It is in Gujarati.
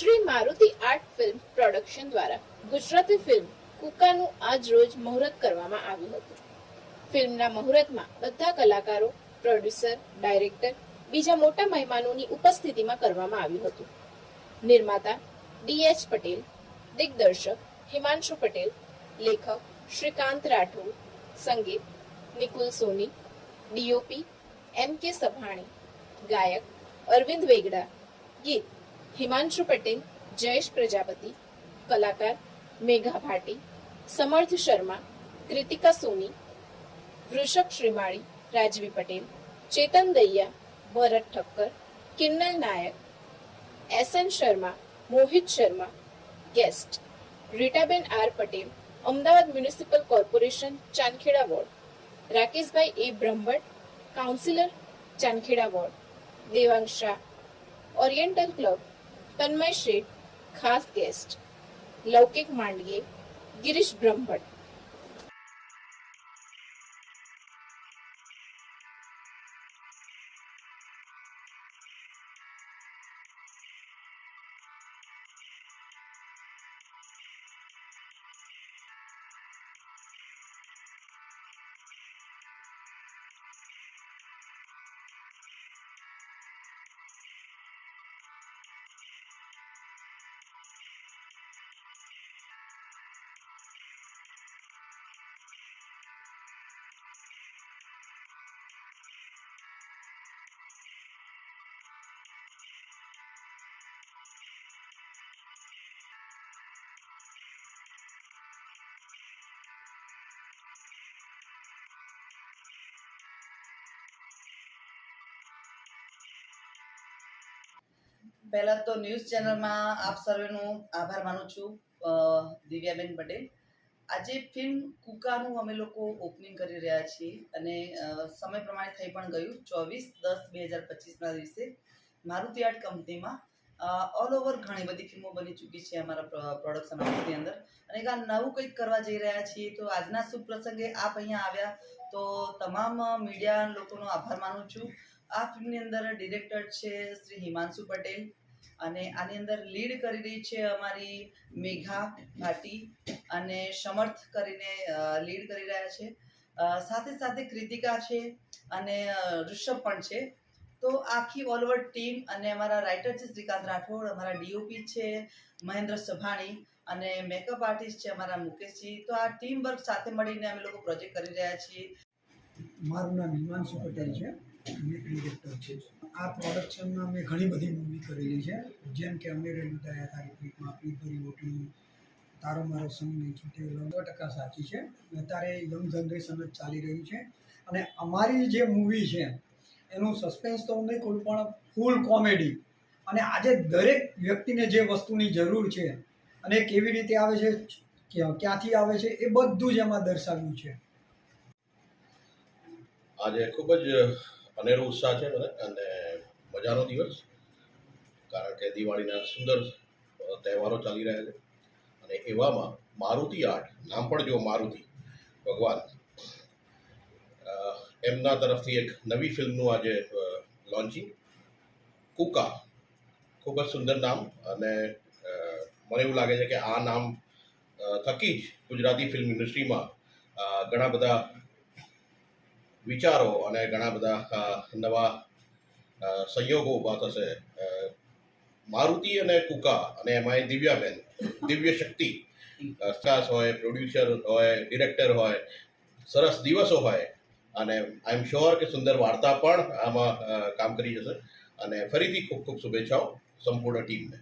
મારુતિ આર્ટ ફિલ્મ પ્રોડક્શન દ્વારા ગુજરાતી ફિલ્મ કુકાનું આજ રોજ મુહૂર્ત કરવામાં આવ્યું હતું. ફિલ્મના મુહૂર્તમાં બધા કલાકારો, પ્રોડ્યુસર, ડાયરેક્ટર, બીજા મોટા મહેમાનોની ઉપસ્થિતિમાં કરવામાં આવ્યું હતું. નિર્માતા ડી એચ પટેલ, દિગ્દર્શક હિમાંશુ પટેલ, લેખક શ્રીકાંત રાઠોડ, સંગીત નિકુલ સોની ડીઓપી એમ કે સભાણી, ગાયક અરવિંદ વેગડા, ગીત હિમાંશુ પટેલ જયેશ પ્રજાપતિ કલાકાર મેઘા ભાટી સમર્થ Sharma Kritika Soni Vrishabh Shrimali Rajvi Patel Chetan Daiya Bharat Thakkar Kinnal Nayak S N Sharma Mohit Sharma guest Ritaben R Patel Ahmedabad municipal corporation Chandkheda ward Rakeshbhai A Brahmbhatt councillor Chandkheda ward Devang Shah oriental club Tanmay Sheth ખાસ ગેસ્ટ લૌકિક માંડગે ગિરીશ બ્રહ્મભટ્ટ. પહેલા તો ન્યૂઝ ચેનલમાં આપ સર્વેનું આભાર માનું છું દિવ્યાબેન પટેલ. આજે ફિલ્મ કુકાનું અમે લોકો ઓપનિંગ કરી રહ્યા છીએ અને સમય પ્રમાણે થઈ પણ ગયું. ચોવીસ દસ બે હજાર પચીસના દિવસે મારુતિ આર્ટ કંપનીમાં ઓલ ઓવર ઘણી બધી ફિલ્મો બની ચૂકી છે અમારા પ્રોડક્શન હાઉસની અંદર. અને આ નવું કંઈક કરવા જઈ રહ્યા છીએ તો આજના શુભ પ્રસંગે આપ અહીંયા આવ્યા તો તમામ મીડિયા લોકોનો આભાર માનું છું. આ ફિલ્મની અંદર ડિરેક્ટર છે શ્રી હિમાંશુ પટેલ અને આની અંદર લીડ કરી રહી છે અમારી મેઘા ભાટી અને સમર્થ કરીને લીડ કરી રહ્યા છે. સાથે સાથે કૃતિકા છે અને ઋષભ પણ છે. તો આખી ઓલ ઓવર ટીમ અને અમારા રાઇટર છે શ્રીકાંત રાઠોડ, અમારા ડીઓપી છે મહેન્દ્ર સભાણી અને મેકઅપ આર્ટિસ્ટ છે અમારા મુકેશજી. તો આ ટીમ વર્ક સાથે મળીને અમે લોકો પ્રોજેક્ટ કરી રહ્યા છીએ. મારું નામ હિમાંશુ પટેલ છે. મેં ડિરેક્ટર છે આ પ્રોડક્શનમાં મેં ઘણી બધી મૂવી કરેલી છે. જેમ કે અમેરે લૂંટાયા તારી પ્રીતમાં પ્રીતભરી ઓટણી તારો મારો સંગ નહીં છૂટે સો ટકા સાચી છે. અત્યારે યંગ જનરેશન જ ચાલી રહ્યું છે. અને અમારી જે મૂવી છે, એનું સસ્પેન્સ તો નહીં કોઈ પણ ફૂલ કોમેડી અને આજે દરેક વ્યક્તિને જે વસ્તુની જરૂર છે અને કેવી રીતે આવે છે ક્યાંથી આવે છે, એ બધું જ એમાં દર્શાવ્યું છે. આજે ખૂબ જ અનેરો ઉત્સાહ છે મને અને મજાનો દિવસ, કારણ કે દિવાળીના સુંદર તહેવારો ચાલી રહ્યા છે. અને એવામાં મારુતિ આર્ટ, નામ પણ જો મારુતિ, ભગવાન. એમના તરફથી એક નવી ફિલ્મનું આજે લોન્ચિંગ. કુકા, ખૂબ જ સુંદર નામ, અને મને એવું લાગે છે કે આ નામ થકી જ ગુજરાતી ફિલ્મ ઇન્ડસ્ટ્રીમાં ઘણા બધા વિચારો અને ઘણા બધા નવા સંયોગો ઊભા થશે. મારુતિ અને કુકા અને એમાંય દિવ્યાબેન, દિવ્ય શક્તિ ખાસ હોય, પ્રોડ્યુસર હોય, ડિરેક્ટર હોય, સરસ દિવસો હોય. અને આઈ એમ શ્યોર કે સુંદર વાર્તા પણ આમાં કામ કરી જશે. અને ફરીથી ખૂબ ખૂબ શુભેચ્છાઓ સંપૂર્ણ ટીમને.